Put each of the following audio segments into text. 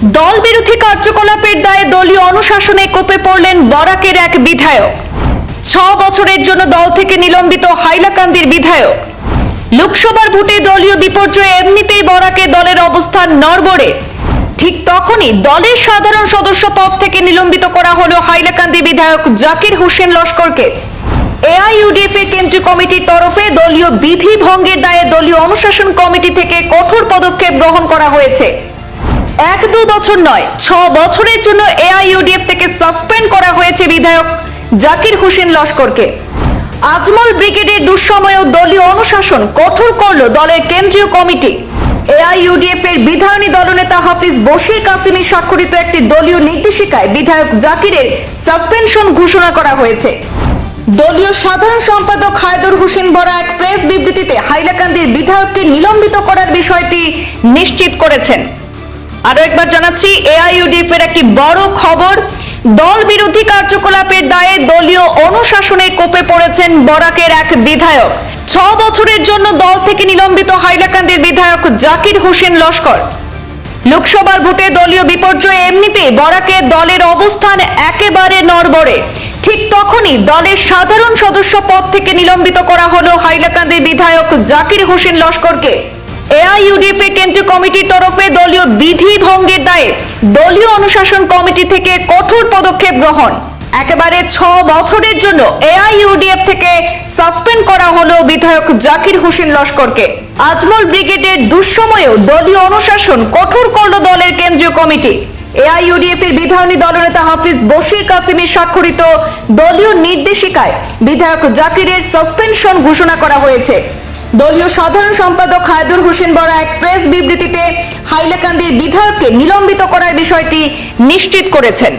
দল বিরোধী কার্যকলাপের দায়ে দলীয় অনুশাসনে কোপে পড়লেন বরাকের এক বিধায়ক। ছ বছরের জন্য দল থেকে নিলম্বিত হাইলাকান্দির বিধায়ক। লোকসভার ভোটে দলীয় বিপর্যয়ে এমনিতেই বরাকে দলের অবস্থান নড়বড়ে। ঠিক তখনই দলের সাধারণ সদস্য পদ থেকে নিলম্বিত করা হলো হাইলাকান্দি বিধায়ক জাকির হোসেন লস্করকে। এআইইউডিএফ এর কেন্দ্রীয় কমিটির তরফে দলীয় বিধি ভঙ্গের দায়ে দলীয় অনুশাসন কমিটি থেকে কঠোর পদক্ষেপ গ্রহণ করা হয়েছে। এক দু বছর নয়, ছ বছরের জন্য এআইইউডিএফ থেকে সাসপেন্ড করা হয়েছে বিধায়ক জাকির হোসেন লস্করকে। আজমল ব্রিগেডের দুঃসময়েও দলীয় অনুশাসন কঠোর করল দলের কেন্দ্রীয় কমিটি। এআইইউডিএফ এর বিধায়নী দলনেতা হাফিজ বশির কাসিমি স্বাক্ষরিত একটি দলীয় নির্দেশিকায় বিধায়ক জাকিরের সাসপেনশন ঘোষণা করা হয়েছে। দলীয় সাধারণ সম্পাদক হায়দর হোসেন বড়া এক প্রেস বিবৃতিতে হাইলাকান্দির বিধায়ককে নিলম্বিত করার বিষয়টি নিশ্চিত করেছেন। আরও একবার জানাচ্ছি, এআইইউডিএফ এর একটি বড় খবর। দল বিরোধী কার্যকলাপের দায়ে দলীয় অনুশাসনে কোপে পড়েছেন বরাকের এক বিধায়ক। ছ বছরের জন্য দল থেকে নিলম্বিত হাইলাকান্দির বিধায়ক জাকির হোসেন লস্কর। লোকসভার ভোটে দলীয় বিপর্যয়ে এমনিতে বরাকে দলের অবস্থান একেবারে নড়বড়ে। ঠিক তখনই দলের সাধারণ সদস্য পদ থেকে নিলম্বিত করা হলো হাইলাকান্দির বিধায়ক জাকির হোসেন লস্করকে। এআইইউডিএফ এর কেন্দ্রীয় কমিটির তরফে দলীয় বিধি ভঙ্গের দায়ে দলীয় অনুশাসন কমিটি থেকে কঠোর পদক্ষেপ গ্রহণ। একেবারে ছ বছরের জন্য এআইইউডিএফ থেকে সাসপেন্ড করা হলো বিধায়ক জাকির হোসেন লস্করকে। আজমল ব্রিগেডের দুঃসময়েও দলীয় অনুশাসন কঠোর করল দলের কেন্দ্রীয় কমিটি। এআইইউডিএফ এর বিধায়নী দলনেতা হাফিজ বশির কাসিমের স্বাক্ষরিত দলীয় নির্দেশিকায় বিধায়ক জাকিরের সাসপেনশন ঘোষণা করা হয়েছে। দলীয় সাধারণ সম্পাদক হায়দুর হোসেন বড়া এক প্রেস বিবৃতিতে হাইলাকান্দির বিধায়ককে নিলম্বিত করার বিষয়টি নিশ্চিত করেছেন।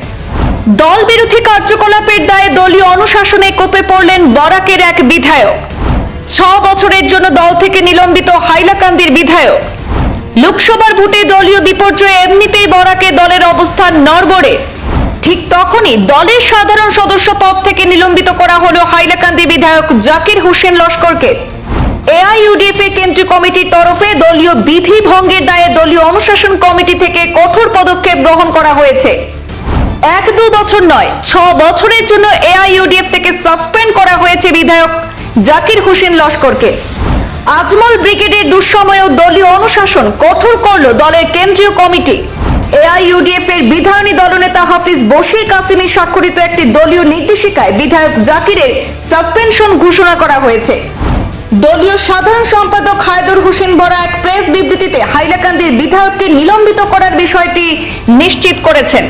দল বিরোধী কার্যকলাপের দায়ে দলীয় অনুশাসনে কোপে পড়লেন বরাকের এক বিধায়ক। ছ বছরের জন্য দল থেকে নিলম্বিত হাইলাকান্দির বিধায়ক। লোকসভার ভোটে দলীয় বিপর্যয়ে এমনিতেই বরাকে দলের অবস্থান নড়বড়ে। ঠিক তখনই দলের সাধারণ সদস্য পদ থেকে নিলম্বিত করা হলো হাইলাকান্দি বিধায়ক জাকির হোসেন লস্করকে। এআইইউডিএফ কেন্দ্রীয় কমিটির তরফে দলীয় বিধি ভঙ্গের দায়ে দলীয় অনুশাসন কমিটি থেকে কঠোর পদক্ষেপ গ্রহণ করা হয়েছে। এক দু বছর নয়, ছ বছরের জন্য এআইইউডিএফ থেকে সাসপেন্ড করা হয়েছে বিধায়ক জাকির হোসেন লস্করকে। আজমল ব্রিগেডের দুঃসময়েও দলীয় অনুশাসন কঠোর করল দলের কেন্দ্রীয় কমিটি। এআইইউডিএফ এর বিধায়নী দলনেতা হাফিজ বশির কাসিমি স্বাক্ষরিত একটি দলীয় নির্দেশিকায় বিধায়ক জাকিরের সাসপেনশন ঘোষণা করা হয়েছে। দলীয় সাধারণ সম্পাদক খায়দুর হোসেন বড়া এক প্রেস বিবৃতিতে হাইলাকান্দির বিধায়ককে নিলম্বিত করার বিষয়টি নিশ্চিত করেছেন।